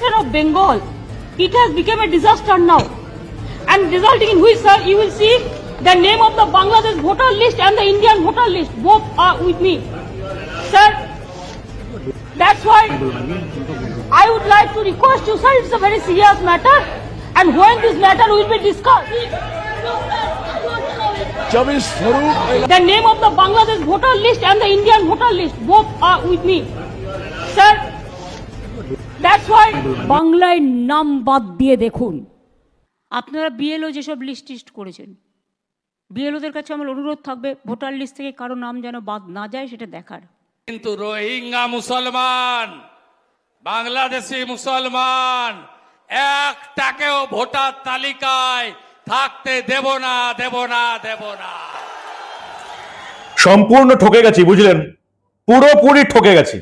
welfare of Bengal. It has become a disaster now. And resulting in which, sir, you will see the name of the Bangladesh voter list and the Indian voter list. Both are with me. Sir, that's why I would like to request you, sir, it's a very serious matter. And when this matter will be discussed. The name of the Bangladesh voter list and the Indian voter list, both are with me. Sir, বাংলায় নাম বাদ দিয়ে দেখুন। আপনারা BLO যেসব list টিস্ট করেছেন বিএলওদের কাছে আমার অনুরোধ থাকবে ভোটার লিস্ট থেকে কারও নাম যেন বাদ না যায় সেটা দেখার। কিন্তু রোহিঙ্গা মুসলমান বাংলাদেশি মুসলমান একটাকেও ভোটার তালিকায় থাকতে দেব না দেব না দেব না। সম্পূর্ণ ঠকে গেছি বুঝলেন? পুরোপুরি ঠকে গেছি।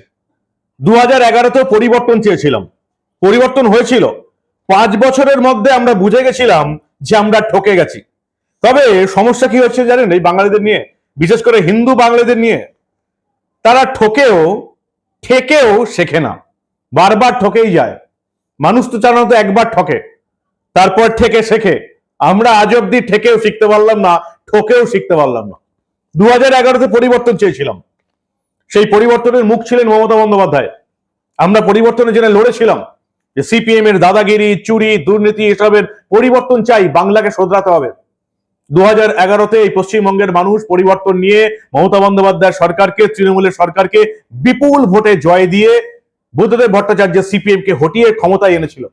দু হাজার এগারোতেও পরিবর্তন চেয়েছিলাম। পরিবর্তন হয়েছিল। পাঁচ বছরের মধ্যে আমরা বুঝে গেছিলাম যে আমরা ঠকে গেছি। তবে সমস্যা কি হচ্ছে জানেন এই বাঙালিদের নিয়ে? বিশেষ করে হিন্দু বাঙালিদের নিয়ে। তারা ঠকেও, ঠেকেও শেখে না। বারবার ঠকেই যায়। মানুষ তো সাধারণত একবার ঠকে। তারপর ঠেকে শেখে। আমরা আজ অব্দি ঠেকেও শিখতে পারলাম না, ঠকেও শিখতে পারলাম না। দু হাজার এগারোতে পরিবর্তন চেয়েছিলাম। সেই পরিবর্তনের মুখ ছিলেন মমতা বন্দ্যোপাধ্যায়। আমরা পরিবর্তনের জন্য লড়েছিলাম যে সিপিএম এর দাদাগিরি, চুরি, দুর্নীতি এসবের পরিবর্তন চাই, বাংলাকে শোধরাতে হবে। দু হাজার এগারোতে এই পশ্চিমবঙ্গের মানুষ পরিবর্তন নিয়ে মমতা বন্দ্যোপাধ্যায় সরকারকে, তৃণমূলের সরকারকে বিপুল ভোটে জয় দিয়ে বুদ্ধদেব ভট্টাচার্য সিপিএম কে হটিয়ে ক্ষমতায় এনেছিল।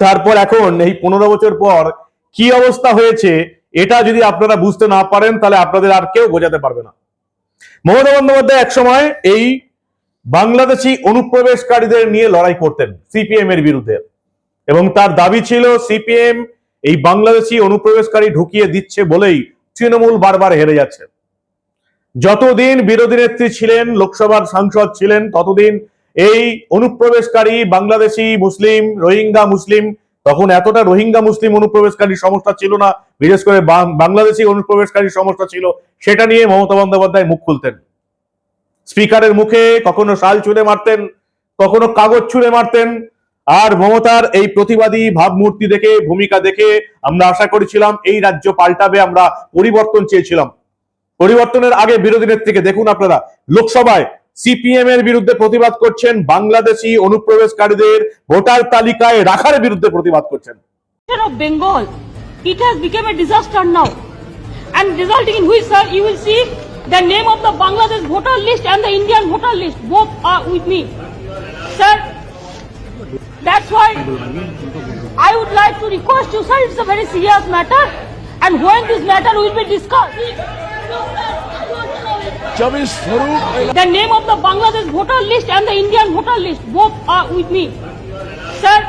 তারপর এখন এই পনেরো বছর পর কি অবস্থা হয়েছে, এটা যদি আপনারা বুঝতে না পারেন, তাহলে আপনাদের আর কেউ বোঝাতে পারবে না। মমতা বন্দ্যোপাধ্যায় একসময় এই বাংলাদেশি অনুপ্রবেশকারীদের নিয়ে লড়াই করতেন সিপিএম এর বিরুদ্ধে। এবং তার দাবি ছিল, সিপিএম এই বাংলাদেশি অনুপ্রবেশকারী ঢুকিয়ে দিচ্ছে বলেই তৃণমূল বারবার হেরে যাচ্ছে। যতদিন বিরোধী নেত্রী ছিলেন, লোকসভার সাংসদ ছিলেন, ততদিন এই অনুপ্রবেশকারী বাংলাদেশি মুসলিম, রোহিঙ্গা মুসলিম তখন এতটা রোহিঙ্গা মুসলিম অনুপ্রবেশকারী সমস্যা ছিল না, বিশেষ করে বাংলাদেশি অনুপ্রবেশকারী সমস্যা ছিল, সেটা নিয়ে মমতা বন্দ্যোপাধ্যায় মুখ খুলতেন। স্পিকারের মুখে কখনো শাল ছুঁড়ে মারতেন, কখনো কাগজ ছুঁড়ে মারতেন, আর মমতার এই প্রতিবাদী ভাবমূর্তি দেখে, ভূমিকা দেখে আমরা আশা করেছিলাম এই রাজ্য পাল্টাবে, আমরা পরিবর্তন চেয়েছিলাম। পরিবর্তনের আগে বিরোধী নেত্রীকে দেখুন আপনারা, লোকসভায় সিপিএম এর বিরুদ্ধে প্রতিবাদ করছেন বাংলাদেশি অনুপ্রবেশকারীদের ভোটার তালিকায় রাখার বিরুদ্ধে প্রতিবাদ করছেন of Bengal, it has become a disaster now. And resulting in sir, you will see the name of the Bangladesh voter list and the Indian voter list both are with me. Sir, that's why I would like to request you, sir, it's a very serious matter. And when this matter will be discussed, name of the Bangladesh voter list and the voter list both are with me sir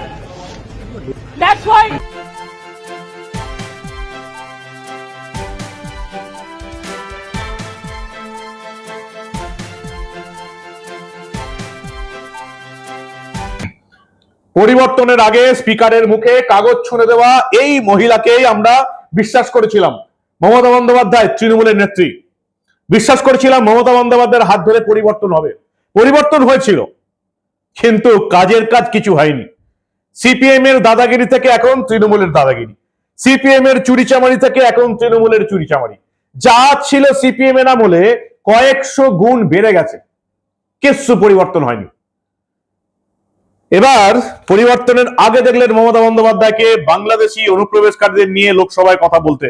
পরিবর্তনের আগে স্পিকারের মুখে কাগজ ছুঁড়ে দেওয়া এই মহিলাকেই আমরা বিশ্বাস করেছিলাম। মমতা বন্দ্যোপাধ্যায় তৃণমূলের নেত্রী। বিশ্বাস করেছিলাম মমতা বন্দ্যোপাধ্যায়ের হাত ধরে পরিবর্তন হবে। পরিবর্তন হয়েছিল, কিন্তু কাজের কাজ কিছু হয়নি। সিপিএম এর দাদাগিরি থেকে এখন তৃণমূলের দাদাগিরি। সিপিএম এর চুরিচামারি থেকে এখন তৃণমূলের চুরিচামারি যা ছিল সিপিএম এর আমলে কয়েকশো গুণ বেড়ে গেছে। কিচ্ছু পরিবর্তন হয়নি। এবার পরিবর্তনের আগে দেখলেন মমতা বন্দ্যোপাধ্যায়কে বাংলাদেশি অনুপ্রবেশকারীদের নিয়ে লোকসভায় কথা বলতে।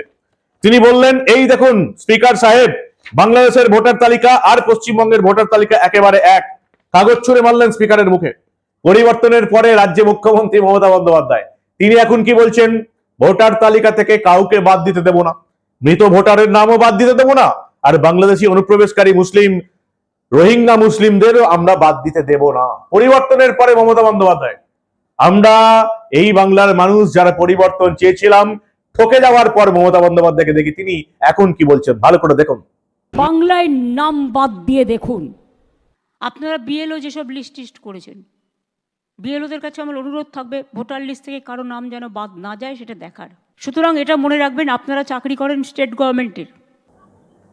তিনি বললেন, এই দেখুন, স্পিকার সাহেব বাংলাদেশের ভোটার তালিকা আর পশ্চিমবঙ্গের ভোটার তালিকা একেবারে এক। কাগজ ছুড়ে মারলেন স্পিকারের মুখে। পরিবর্তনের পরে রাজ্যে মুখ্যমন্ত্রী মমতা বন্দ্যোপাধ্যায়। তিনি এখন কি বলছেন? ভোটার তালিকা থেকে কাউকে বাদ দিতে দেব না। মৃত ভোটারের নামও বাদ দিতে দেব না। আর বাংলাদেশি অনুপ্রবেশকারী মুসলিম, রোহিঙ্গা মুসলিমদেরও আমরা বাদ দিতে দেব না। পরিবর্তনের পরে মমতা বন্দ্যোপাধ্যায়। আমরা এই বাংলার মানুষ যারা পরিবর্তন চেয়েছিলাম, ঠকে যাওয়ার পর মমতা বন্দ্যোপাধ্যায়কে দেখি। তিনি এখন কি বলছেন? ভালো করে দেখুন। বাংলায় নাম বাদ দিয়ে দেখুন। আপনারা বিএলও যেসব লিস্ট টিস্ট করেছেন বিএলওদের কাছে আমার অনুরোধ থাকবে ভোটার লিস্ট থেকে কারও নাম যেন বাদ না যায় সেটা দেখার। সুতরাং এটা মনে রাখবেন আপনারা চাকরি করেন স্টেট গভর্নমেন্টের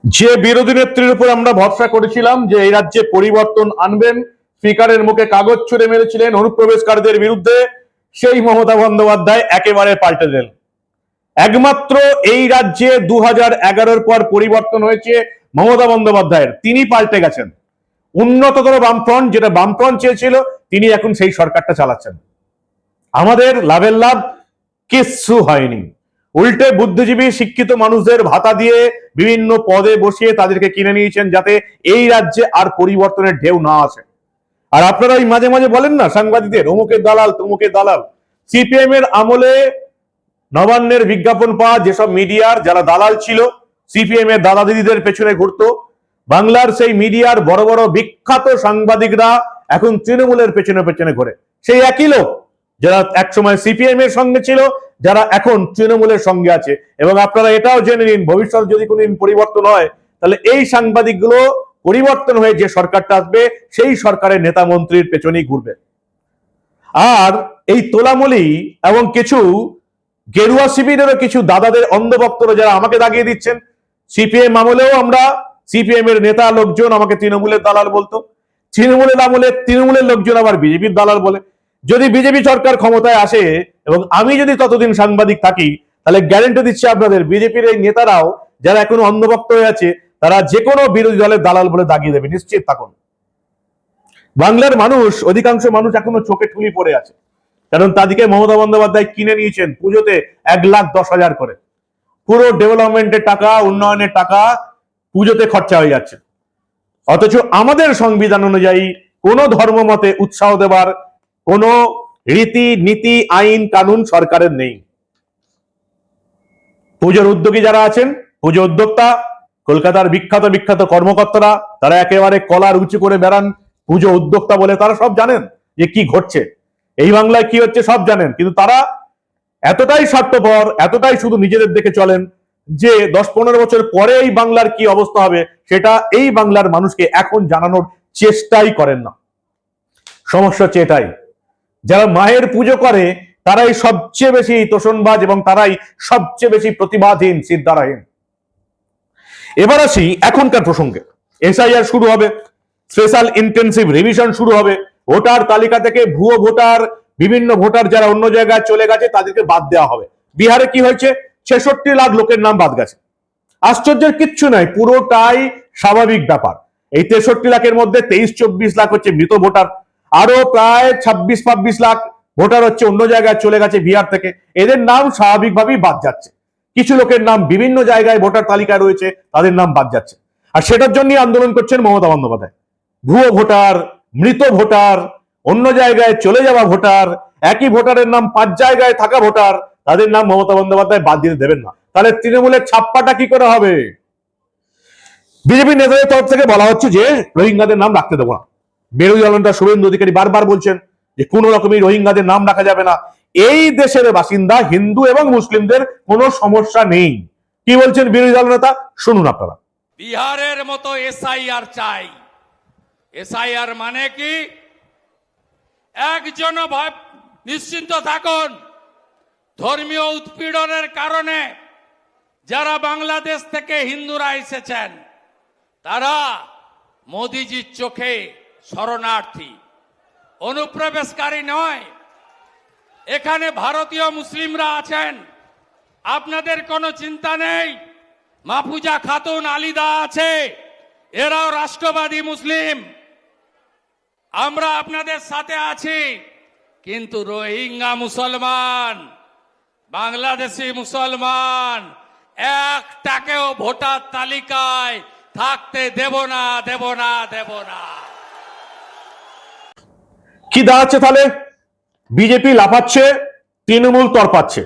যে বিরোধী নেত্রীর উপর আমরা ভরসা করেছিলাম যে এই রাজ্যে পরিবর্তন আনবেন স্পিকারের মুখে কাগজ ছুড়ে মেরেছিলেন অনুপ্রবেশকারীদের বিরুদ্ধে সেই মমতা বন্দ্যোপাধ্যায় একেবারে পাল্টে দেন একমাত্র এই রাজ্যে দু হাজার এগারোর পর পরিবর্তন হয়েছে মমতা বন্দ্যোপাধ্যায়ের, তিনি পাল্টে গেছেন। উন্নততর বামফ্রন্ট, যেটা বামফ্রন্ট চেয়েছিল, তিনি এখন সেই সরকারটা চালাচ্ছেন। আমাদের লাভের লাভ কিচ্ছু হয়নি। উল্টে বুদ্ধিজীবী, শিক্ষিত মানুষদের ভাতা দিয়ে বিভিন্ন পদে বসিয়ে তাদেরকে কিনে নিয়েছেন যাতে এই রাজ্যে আর পরিবর্তনের ঢেউ না আসে। আর আপনারা ওই মাঝে মাঝে বলেন না, সাংবাদিকদের, অমুকের দালাল, তমুকের দালাল। সিপিএম এর আমলে নবান্নের বিজ্ঞাপন পাওয়া যেসব মিডিয়ার, যারা দালাল ছিল সিপিএম এর দাদা দিদিদের পেছনে ঘুরতো। বাংলার সেই মিডিয়ার বড় বড় বিখ্যাত সাংবাদিকরা এখন তৃণমূলের পেছনে পেছনে ঘোরে। সেই একই লোক যারা একসময় সিপিএম এর সঙ্গে ছিল, যারা এখন তৃণমূলের সঙ্গে আছে। এবং আপনারা এটাও জেনে নিন, ভবিষ্যৎ যদি কোনোদিন পরিবর্তন হয়, তাহলে এই সাংবাদিকগুলো পরিবর্তন হয়ে যে সরকারটা আসবে, সেই সরকারের নেতা মন্ত্রীর পেছনেই ঘুরবে। আর এই তোলামলি এবং কিছু গেরুয়া শিবিরেরও কিছু দাদাদের অন্ধভক্তরা যারা আমাকে দাগিয়ে দিচ্ছেন সিপিএম আমলেও আমরা সিপিএম এর নেতা লোকজন, আমাকে তৃণমূলের দালাল বলতো। তৃণমূলের আমলে তৃণমূলের লোকজন আবার বিজেপির দালাল বলে। যদি বিজেপি সরকার ক্ষমতায় আসে এবং আমি যদি ততদিন সাংবাদিক থাকি, তাহলে গ্যারেন্টি দিচ্ছি আপনাদের, বিজেপির এই নেতারাও যারা এখন অন্ধভক্ত হয়ে আছে, তারা যে কোনো বিরোধী দলের দালাল বলে দাগিয়ে দেবে। নিশ্চিত থাকুন। বাংলার মানুষ, অধিকাংশ মানুষ এখনও চোখে ঠুলি পড়ে আছে। কারণ তাদেরকে মমতা বন্দ্যোপাধ্যায় কিনে নিয়েছেন পুজোতে এক লাখ দশ হাজার করে। পুরো ডেভেলপমেন্টের টাকা, উন্নয়নের টাকা পুজোতে খরচা হয়ে যাচ্ছে। অথচ আমাদের সংবিধান অনুযায়ী কোন ধর্ম মতে উৎসাহ দেবার কোন রীতি, নীতি, আইন, কানুন সরকারের নেই। পুজোর উদ্যোগী যারা আছেন, পুজো উদ্যোক্তা, কলকাতার বিখ্যাত বিখ্যাত কর্মকর্তারা, তারা একেবারে কলার উঁচু করে বেড়ান, পুজো উদ্যোক্তা বলে তারা সব জানেন যে কি ঘটছে। এই বাংলায় কি হচ্ছে সব জানেন, কিন্তু তারা এতটাই স্বার্থপর, এতটাই শুধু নিজেদের দেখে চলেন যে দশ পনেরো বছর পরে এই বাংলার কি অবস্থা হবে, সেটা এই বাংলার মানুষকে এখন জানানোর চেষ্টাই করেন না। সমস্যা হচ্ছে এটাই, যারা মায়ের পুজো করে, তারাই সবচেয়ে বেশি তোষণবাজ এবং তারাই সবচেয়ে বেশি প্রতিবাদহীন, সিদ্ধারাহীন। এবার আসি এখনকার প্রসঙ্গে। এসআইআর শুরু হবে স্পেশাল ইন্টেন্সিভ রিভিশন শুরু হবে, ভোটার তালিকা থেকে ভুয়ো ভোটার বিভিন্ন ভোটার যারা অন্য জায়গায় চলে গেছে, তাদেরকে বাদ দেওয়া হবে। বিহারে কি হয়েছে? ছেষট্টি লাখ লোকের নাম বাদ গেছে। আশ্চর্যের কিচ্ছু নাই, পুরোটাই স্বাভাবিক ব্যাপার। এই তেষট্টি লাখের মধ্যে তেইশ, চব্বিশ লাখ হচ্ছে মৃত ভোটার আরও প্রায় ছাব্বিশ ছাব্বিশ লাখ ভোটার হচ্ছে অন্য জায়গায় চলে গেছে বিহার থেকে। এদের নাম স্বাভাবিকভাবেই বাদ যাচ্ছে। কিছু লোকের নাম বিভিন্ন জায়গায় ভোটার তালিকায় রয়েছে, তাদের নাম বাদ যাচ্ছে। আর সেটার জন্যই আন্দোলন করছেন মমতা বন্দ্যোপাধ্যায়। ভুয়ো ভোটার, মৃত ভোটার অন্য জায়গায় চলে যাওয়া ভোটার, একই ভোটারের নাম পাঁচ জায়গায় থাকা ভোটার, তাদের নাম মমতা বন্দ্যোপাধ্যায় বাদ দিতে দেবেন না। তাহলে তৃণমূলের ছাপ্পাটা কি করে হবে? বিজেপি নেতাদের তরফ থেকে বলা হচ্ছে যে, রোহিঙ্গাদের নাম রাখতে দেবো না। দলনেতা শুভেন্দু অধিকারী বারবার বলছেন যে, কোন রকমই রোহিঙ্গাদের নাম রাখা যাবে না। এই দেশের বাসিন্দা হিন্দু এবং মুসলিমদের কোনো সমস্যা নেই। কি বলছেন বিরোধী দল নেতা? শুনুন আপনারা। বিহারের মতো এসআইআর চাই। এসআইআর মানে কি? একজন ভাব নিশ্চিন্ত থাকুন। ধর্মীয় উৎপীড়নের কারণে যারা বাংলাদেশ থেকে হিন্দুরা এসেছেন, তারা মোদিজির চোখে শরণার্থী। অনুপ্রবেশকারী নয়। এখানে ভারতীয় মুসলিমরা আছেন। আপনাদের কোনো চিন্তা নেই? মাফুজা খাতুন আলিদা আছে। এরাও রাষ্ট্রবাদী মুসলিম। আমরা আপনাদের সাথে আছি। কিন্তু রোহিঙ্গা মুসলমান, বাংলাদেশি মুসলমান, একটাকেও ভোটার তালিকায় থাকতে দেব না দেব না দেব না। কি দাঁড়াচ্ছে তাহলে? বিজেপি লাফাচ্ছে, তৃণমূল তরপাচ্ছে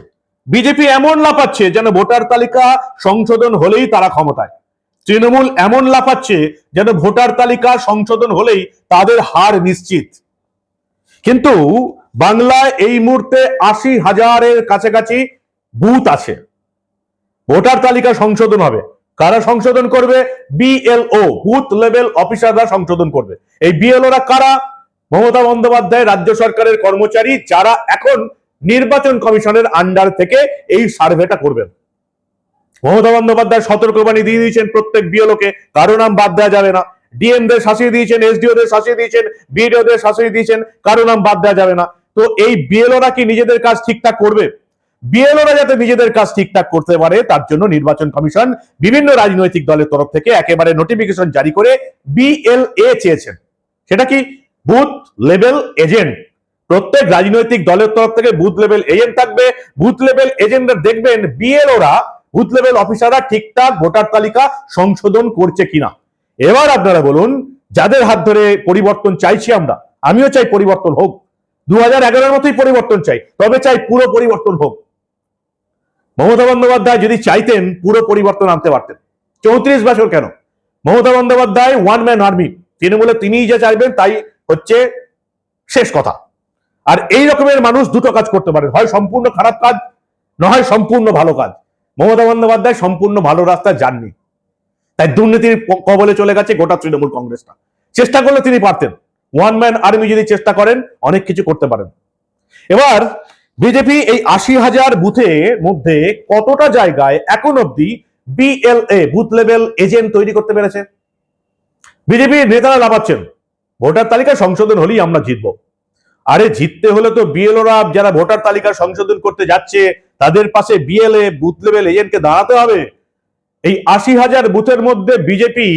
বিজেপি এমন লাফাচ্ছে যেন ভোটার তালিকা সংশোধন হলেই তারা ক্ষমতায়। তৃণমূল এমন লাফাচ্ছে যেন ভোটার তালিকা সংশোধন হলেই তাদের হার নিশ্চিত। কিন্তু বাংলায় এই মুহূর্তে আশি হাজারের কাছাকাছি বুথ আছে। ভোটার তালিকা সংশোধন হবে। কারা সংশোধন করবে? বিএলও, বুথ লেভেল অফিসাররা সংশোধন করবে। এই বিএলওরা কারা? মমতা বন্দ্যোপাধ্যায় রাজ্য সরকারের কর্মচারী যারা এখন নির্বাচন কমিশনের আন্ডার থেকে এই সার্ভেটা করবেন। মমতা বন্দ্যোপাধ্যায় সতর্কবাণী দিয়ে দিয়েছেন প্রত্যেক বিএলওকে কারও নাম বাদ দেওয়া যাবে না। ডিএম দের শাসিয়ে দিয়েছেন, এসডিও দের শাসিয়ে দিয়েছেন, বিডিও দের শাসিয়ে দিয়েছেন, কারও নাম বাদ দেওয়া যাবে না। তো এই বিএলওরা কি নিজেদের কাজ ঠিকঠাক করবে? বিএলওরা যাতে নিজেদের কাজ ঠিকঠাক করতে পারে, তার জন্য নির্বাচন কমিশন বিভিন্ন রাজনৈতিক দলের তরফ থেকে একেবারে নোটিফিকেশন জারি করে বিএলএ চেয়েছেন। সেটা কি? Booth level agent. প্রত্যেক রাজনৈতিক দলের তরফ থেকে বুথ লেভেল এজেন্ট থাকবে। বুথ লেভেল এজেন্টরা দেখবেন বিএলওরা বুথ লেভেল অফিসাররা ঠিকঠাক ভোটার তালিকা সংশোধন করছে কিনা? এবার আপনারা বলুন, যাদের হাত ধরে পরিবর্তন চাইছি আমরা, আমিও চাই পরিবর্তন হোক। দু হাজার এগারোর মতোই পরিবর্তন চাই, তবে চাই পুরো পরিবর্তন হোক। মমতা বন্দ্যোপাধ্যায় যদি চাইতেন, পুরো পরিবর্তন আনতে পারতেন। চৌত্রিশ বছর কেন? Mamata Bandyopadhyay one man army তৃণমূলে তিনিই যা চাইবেন তাই হচ্ছে শেষ কথা। আর এই রকমের মানুষ দুটো কাজ করতে পারেন, হয় সম্পূর্ণ খারাপ কাজ না হয় সম্পূর্ণ ভালো কাজ। মমতা বন্দ্যোপাধ্যায় সম্পূর্ণ ভালো রাস্তা যাননি তাই দুর্নীতির কবলে চলে গেছে গোটা তৃণমূল কংগ্রেসটা। চেষ্টা করলে তিনি পারতেন। ওয়ান ম্যান আর্মি যদি চেষ্টা করেন, অনেক কিছু করতে পারেন। এবার বিজেপি এই আশি হাজার বুথের মধ্যে কতটা জায়গায় এখন অব্দি বিএলএ বুথ লেভেল এজেন্ট তৈরি করতে পেরেছে? বিজেপি নেতারা লাভাচ্ছেন ভোটার তালিকা সংশোধন হলেই আমরা জিতবো। আরে জিততে হলে তো বিএলওরা যারা ভোটার তালিকা সংশোধন করতে যাচ্ছে তাদের পাশে বিএলএ বুথ লেভেল এজেন্টকে দাঁড়াতে হবে। এই আশি হাজার বুথের মধ্যে বিজেপি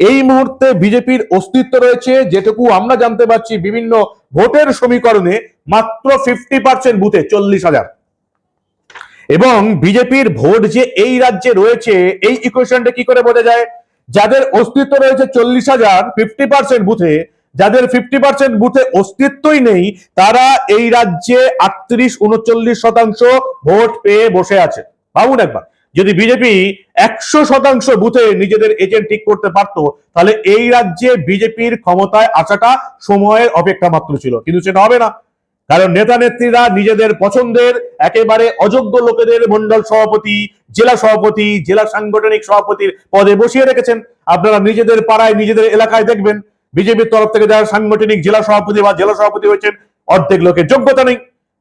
এই মুহূর্তে বিজেপির অস্তিত্ব রয়েছে, যেটুকু আমরা জানতে পারছি বিভিন্ন ভোটের সমীকরণে মাত্র ফিফটি পার্সেন্ট বুথে চল্লিশ হাজার। এবং বিজেপির ভোট যে এই রাজ্যে রয়েছে, এই ইকুয়েশনটা কি করে বোঝা যায়? যাদের অস্তিত্ব রয়েছে চল্লিশ হাজার ফিফটি পার্সেন্ট বুথে যাদের ফিফটি পার্সেন্ট বুথে অস্তিত্বই নেই, তারা এই রাজ্যে আটত্রিশ, উনচল্লিশ শতাংশ ভোট পেয়ে বসে আছে। ভাবুন একবার, যদি বিজেপি একশো শতাংশ বুথে নিজেদের এজেন্ট ঠিক করতে পারতো, তাহলে এই রাজ্যে বিজেপির ক্ষমতায় আসাটা সময়ের অপেক্ষা মাত্র ছিল, কিন্তু সেটা হবে না। কারণ নেতা নেত্রীরা নিজেদের পছন্দের, একেবারে অযোগ্য লোকেদের মন্ডল সভাপতি, জেলা সভাপতি, জেলা সাংগঠনিক সভাপতির পদে বসিয়ে রেখেছেন। আপনারা নিজেদের পাড়ায়, নিজেদের এলাকায় দেখবেন। বিজেপির তরফ থেকে যারা সাংগঠনিক জেলা সভাপতি বা জেলা সভাপতি হয়েছেন, অর্ধেক লোকের যোগ্যতা নেই।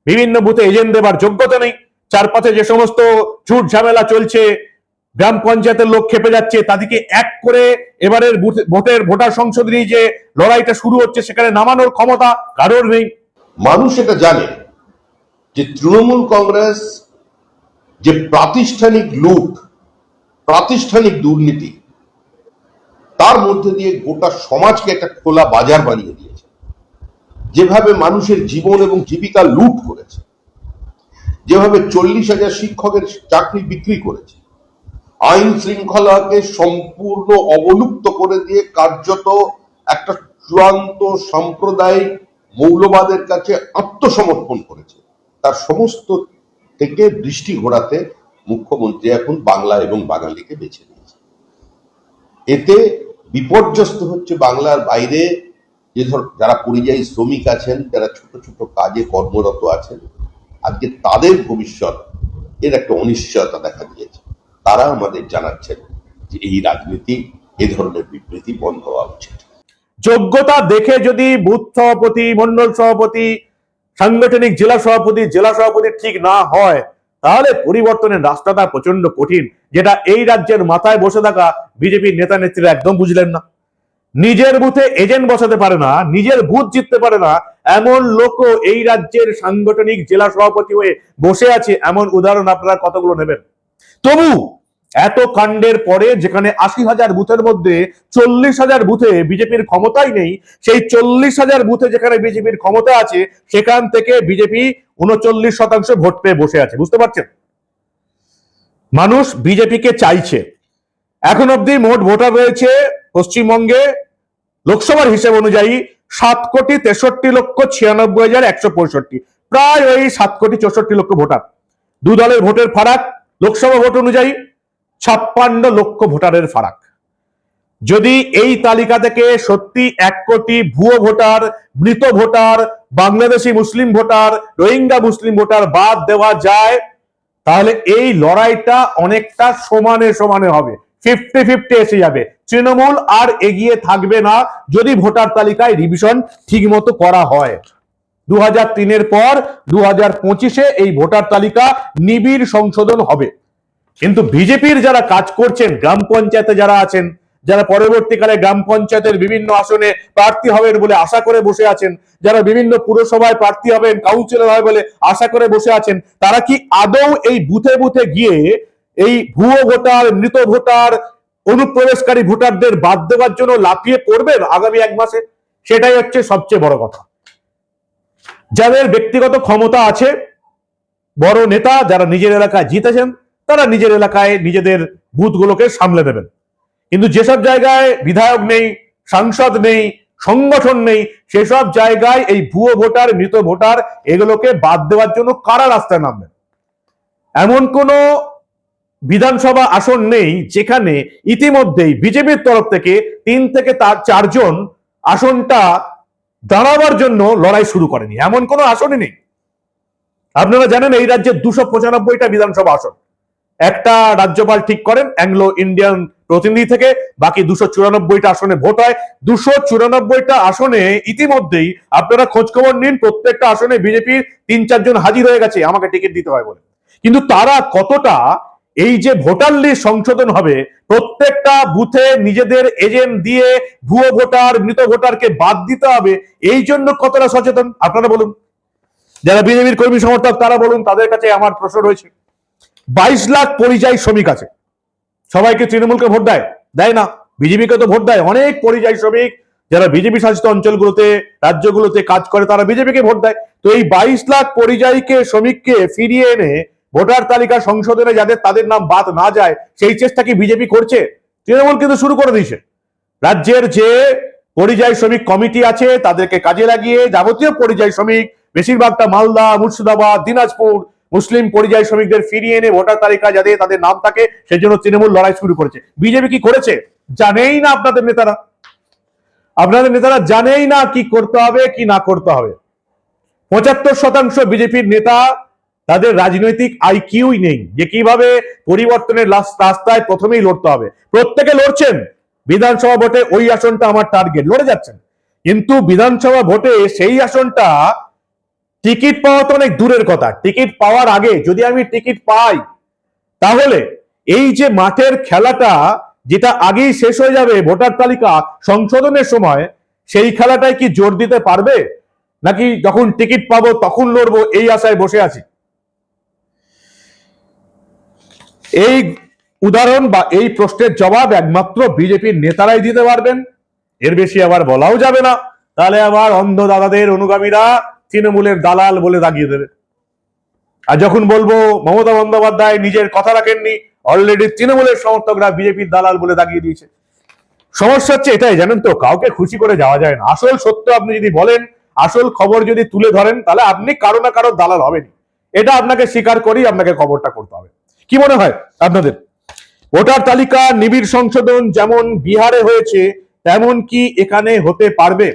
বিভিন্ন বুথে এজেন্ট দেবার যোগ্যতা নেই। চারপাশে যে সমস্ত ঝুট ঝামেলা চলছে, গ্রাম পঞ্চায়েতের লোক খেপে যাচ্ছে, তাদেরকে এক করে এবারের ভোটের ভোটার সংসদ নিয়ে যে লড়াইটা শুরু হচ্ছে, সেখানে নামানোর ক্ষমতা কারোর নেই। মানুষ এটা জানে যে তৃণমূল কংগ্রেস যে প্রাতিষ্ঠানিক লুট, প্রাতিষ্ঠানিক দুর্নীতি তার মধ্যে দিয়ে গোটা সমাজকে একটা খোলা বাজার বানিয়ে দিয়েছে। যেভাবে মানুষের জীবন এবং জীবিকা লুট করেছে, যেভাবে চল্লিশ হাজার শিক্ষকের চাকরি বিক্রি করেছে, আইন শৃঙ্খলাকে সম্পূর্ণ অবলুপ্ত করে দিয়ে কার্যত একটা চূড়ান্ত সাম্প্রদায়িক মৌলবাদের কাছে আত্মসমর্পণ করেছে। তার সমস্ত থেকে দৃষ্টি ঘোরাতে মুখ্যমন্ত্রী এখন বাংলা এবং বাঙালিকে বেছে নিয়েছে এতে বিপর্যস্ত হচ্ছে বাংলার বাইরে, যে ধর যারা পরিযায়ী শ্রমিক আছেন, যারা ছোট ছোট কাজে কর্মরত আছেন, আজকে তাদের ভবিষ্যৎ এর একটা অনিশ্চয়তা দেখা দিয়েছে। তারা আমাদের জানাচ্ছেন যে এই রাজনীতি, এ ধরনের বিবৃতি বন্ধ হওয়া উচিত। যোগ্যতা দেখে যদি বুথ সভাপতি মন্ডল সভাপতি, সাংগঠনিক জেলা সভাপতি জেলা সভাপতি ঠিক না হয় তাহলে পরিবর্তনের রাস্তাটা প্রচণ্ড কঠিন, যেটা এই রাজ্যের মাথায় বসে থাকা বিজেপির নেতা নেত্রীরা একদম বুঝলেন না। নিজের বুথে এজেন্ট বসাতে পারে না, নিজের বুথ জিততে পারে না, এমন লোক এই রাজ্যের সাংগঠনিক জেলা সভাপতি হয়ে বসে আছে, এমন উদাহরণ আপনারা কতগুলো নেবেন? তবু এত কাণ্ডের পরে যেখানে আশি হাজার বুথের মধ্যে চল্লিশ হাজার বুথে বিজেপির ক্ষমতাই নেই, সেই চল্লিশ হাজার বুথে যেখানে বিজেপির ক্ষমতা আছে, সেখান থেকে বিজেপি উনচল্লিশ শতাংশ ভোট পেয়ে বসে আছে, বুঝতে পারছেন? মানুষ বিজেপিকে চাইছে। এখন অব্দি মোট ভোটার রয়েছে পশ্চিমবঙ্গে লোকসভার হিসেব অনুযায়ী সাত কোটি তেষট্টি লক্ষ ছিয়ানব্বই হাজার একশো পঁয়ষট্টি। প্রায় ওই সাত কোটি চৌষট্টি লক্ষ ভোটার। দু দলের ভোটের ফারাক, লোকসভা ভোট অনুযায়ী ছাপ্পান্ন লক্ষ ভোটারের ফারাক। যদি এই তালিকা থেকে সত্যি এক কোটি ভুয়ো ভোটার, মৃত voter, Bangladeshi Muslim voter, Rohingya Muslim voter বাদ দেওয়া যায়, তাহলে এই লড়াইটা অনেকটা সমানে সমানে হবে। ফিফটি ফিফটি এসে যাবে। তৃণমূল আর এগিয়ে থাকবে না যদি ভোটার তালিকায় রিভিশন ঠিকমতো করা হয়। দু হাজার তিনের পর দু হাজার পঁচিশে এই ভোটার তালিকা নিবিড় সংশোধন হবে। কিন্তু বিজেপির যারা কাজ করছেন, গ্রাম পঞ্চায়েতে যারা আছেন, যারা পরবর্তীকালে গ্রাম পঞ্চায়েতের বিভিন্ন আসনে প্রার্থী হবেন বলে আশা করে বসে আছেন, যারা বিভিন্ন পুরসভায় প্রার্থী হবেন কাউন্সিলর হবে বলে আশা করে বসে আছেন, তারা কি আদৌ এই বুথে বুথে গিয়ে এই ভুয়ো ভোটার, মৃত ভোটার, অনুপ্রবেশকারী ভোটারদের বাদ দেওয়ার জন্য লাফিয়ে পড়বেন আগামী এক মাসে? সেটাই হচ্ছে সবচেয়ে বড় কথা। যাদের ব্যক্তিগত ক্ষমতা আছে, বড় নেতা যারা নিজের এলাকায় জিতেছেন তারা নিজের এলাকায় নিজেদের বুথগুলোকে সামলে দেবেন কিন্তু যেসব জায়গায় বিধায়ক নেই, সাংসদ নেই, সংগঠন নেই, সেসব জায়গায় এই ভুয়ো ভোটার, মৃত ভোটার, এগুলোকে বাদ দেওয়ার জন্য কারা রাস্তায় নামবেন? এমন কোন বিধানসভা আসন নেই যেখানে ইতিমধ্যেই বিজেপির তরফ থেকে তিন থেকে তার চারজন আসনটা দাঁড়াবার জন্য লড়াই শুরু করেনি। এমন কোনো আসনই নেই। আপনারা জানেন এই রাজ্যে দুশো পঁচানব্বইটা বিধানসভা আসন। একটা রাজ্যপাল ঠিক করেন অ্যাংলো ইন্ডিয়ান প্রতিনিধি থেকে, বাকি দুশো চুরানব্বইটা আসনে ভোট হয়। দুশো চুরানব্বইটা আসনে ইতিমধ্যেই আপনারা খোঁজ খবর নিন, প্রত্যেকটা আসনে বিজেপির তিন চারজন হাজির হয়ে গেছে, আমাকে টিকিট দিতে হয় বলে। কিন্তু তারা কতটা এই যে ভোটার লিস্ট সংশোধন হবে, প্রত্যেকটা বুথে নিজেদের এজেন্ট দিয়ে ভুয়ো ভোটার, মৃত ভোটারকে বাদ দিতে হবে, এই জন্য কতটা সচেতন? আপনারা বলুন। যারা বিজেপির কর্মী সমর্থক, তারা বলুন, তাদের কাছে আমার প্রশ্ন রয়েছে। বাইশ লাখ পরিযায়ী শ্রমিক আছে। সবাইকে তৃণমূলকে ভোট দেয়? দেয় না। বিজেপিকে তো ভোট দেয়। অনেক পরিযায়ী শ্রমিক যারা বিজেপি শাসিত অঞ্চলগুলোতে, রাজ্যগুলোতে কাজ করে, তারা বিজেপিকে ভোট দেয়। তো এই বাইশ লাখ পরিযায়ীকে, শ্রমিককে ফিরিয়ে এনে ভোটার তালিকা সংশোধনে যাদের তাদের নাম বাদ না যায়, সেই চেষ্টা কি বিজেপি করছে? তৃণমূল কিন্তু শুরু করে দিয়েছে। রাজ্যের যে পরিযায়ী শ্রমিক কমিটি আছে, তাদেরকে কাজে লাগিয়ে যাবতীয় পরিযায়ী শ্রমিক, বেশিরভাগটা মালদা, মুর্শিদাবাদ, দিনাজপুর মুসলিম পরিযায়ী শ্রমিকদের ফিরিয়ে এনে ভোটার তালিকা যাতে তাদের নাম থাকে সেই জন্য তৃণমূল লড়াই শুরু করেছে। বিজেপি কি করেছে? জানেই না আপনাদের নেতারা। আপনাদের নেতারা জানেই না কি করতে হবে, কি না করতে হবে। পঁচাত্তর শতাংশ বিজেপির নেতা তাদের রাজনৈতিক আইকিউই নেই, যে কীভাবে পরিবর্তনের রাস্তায় প্রথমেই লড়তে হবে। প্রত্যেকে লড়ছেন। বিধানসভা ভোটে ওই আসনটা আমার টার্গেট লড়ে যাচ্ছেন। কিন্তু বিধানসভা ভোটে সেই আসনটা টিকিট পাওয়া তো অনেক দূরের কথা। টিকিট পাওয়ার আগে যদি আমি টিকিট পাই, তাহলে এই যে মাঠের খেলাটা, যেটা আগেই শেষ হয়ে যাবে ভোটার তালিকা সংশোধনের সময়, সেই খেলাটায় কি জোর দিতে পারবে? নাকি যখন টিকিট পাবো তখন লড়বো এই আশায় বসে আছি? এই উদাহরণ বা এই প্রশ্নের জবাব একমাত্র বিজেপির নেতারাই দিতে পারবেন। এর বেশি আবার বলাও যাবে না। তাহলে আবার অন্ধ দাদাদের অনুগামীরা তৃণমূলের দালাল বলে দাগিয়ে দেবে। আর যখন বলব মমতা বন্দ্যোপাধ্যায় নিজের কথা রাখেননি অলরেডি তৃণমূলের সমর্থকরা বিজেপির দালাল বলে দাগিয়ে দিয়েছে। সমস্যা হচ্ছে এটাই, জানেন তো, কাউকে খুশি করে যাওয়া যায় না। আসল সত্য আপনি যদি বলেন, আসল খবর যদি তুলে ধরেন, তাহলে আপনি কারও না কারও দালাল হবেন এটা আপনাকে স্বীকার করেই আপনাকে খবরটা করতে হবে। কি মনে হয় আপনাদের? ভোটার তালিকা নিবিড় সংশোধন যেমন বিহারে হয়েছে, তেমন কি এখানে হতে পারবে?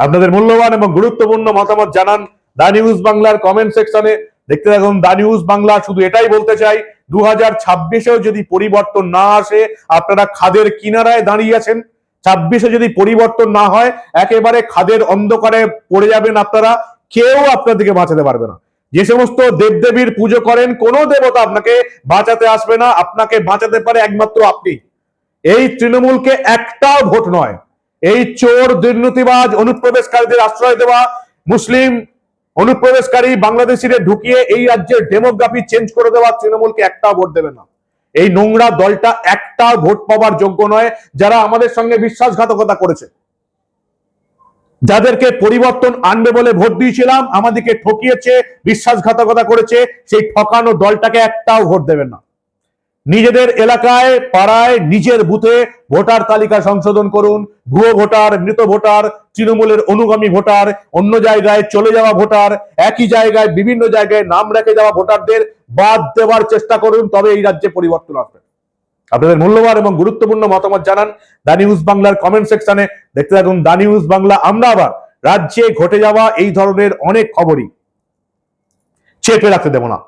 আপনাদের মূল্যবান এবং গুরুত্বপূর্ণ মতামত জানান দা নিউজ বাংলার কমেন্ট সেকশনে। দেখতে থাকুন, দা নিউজ বাংলা শুধু এটাই বলতে চাই দু হাজার ছাব্বিশেও যদি পরিবর্তন না আসে, আপনারা খাদের কিনারায় দাঁড়িয়ে আছেন। ছাব্বিশে যদি পরিবর্তন না হয়, একেবারে খাদের অন্ধকারে পড়ে যাবেন আপনারা। কেউ আপনাদেরকে বাঁচাতে পারবে না। যে সমস্ত দেবদেবীর পুজো করেন, কোন দেবতা আপনাকে বাঁচাতে আসবে না। আপনাকে বাঁচাতে পারে একমাত্র আপনি। এই তৃণমূলকে একটাও ভোট নয়। এই চোর, দুর্নীতিবাজ, অনুপ্রবেশকারীদের আশ্রয় দেওয়া, মুসলিম অনুপ্রবেশকারী বাংলাদেশিদের ঢুকিয়ে এই রাজ্যের ডেমোগ্রাফি চেঞ্জ করে দেওয়া তৃণমূলকে একটাও ভোট দেবে না। এই নোংরা দলটা একটা ভোট পাওয়ার যোগ্য নয়, যারা আমাদের সঙ্গে বিশ্বাসঘাতকতা করেছে। যাদেরকে পরিবর্তন আনবে বলে ভোট দিয়েছিলাম, আমাদেরকে ঠকিয়েছে, বিশ্বাসঘাতকতা করেছে, সেই ঠকানো দলটাকে একটাও ভোট দেবেন না। নিজেদের এলাকায়, পাড়ায়, নিজের বুথে ভোটার তালিকা সংশোধন করুন। ভুয়ো ভোটার, মৃত ভোটার, তৃণমূলের অনুগামী ভোটার, অন্য জায়গায় চলে যাওয়া ভোটার, একই জায়গায়, বিভিন্ন জায়গায় নাম রেখে যাওয়া ভোটারদের বাদ দেওয়ার চেষ্টা করুন, তবে এই রাজ্যে পরিবর্তন আসবে। আপনাদের মূল্যবান এবং গুরুত্বপূর্ণ মতামত জানান দা নিউজ বাংলার কমেন্ট সেকশনে। দেখতে থাকুন দা নিউজ বাংলা। আমরা আবার রাজ্যে ঘটে যাওয়া এই ধরনের অনেক খবরই চেপে রাখতে দেব না।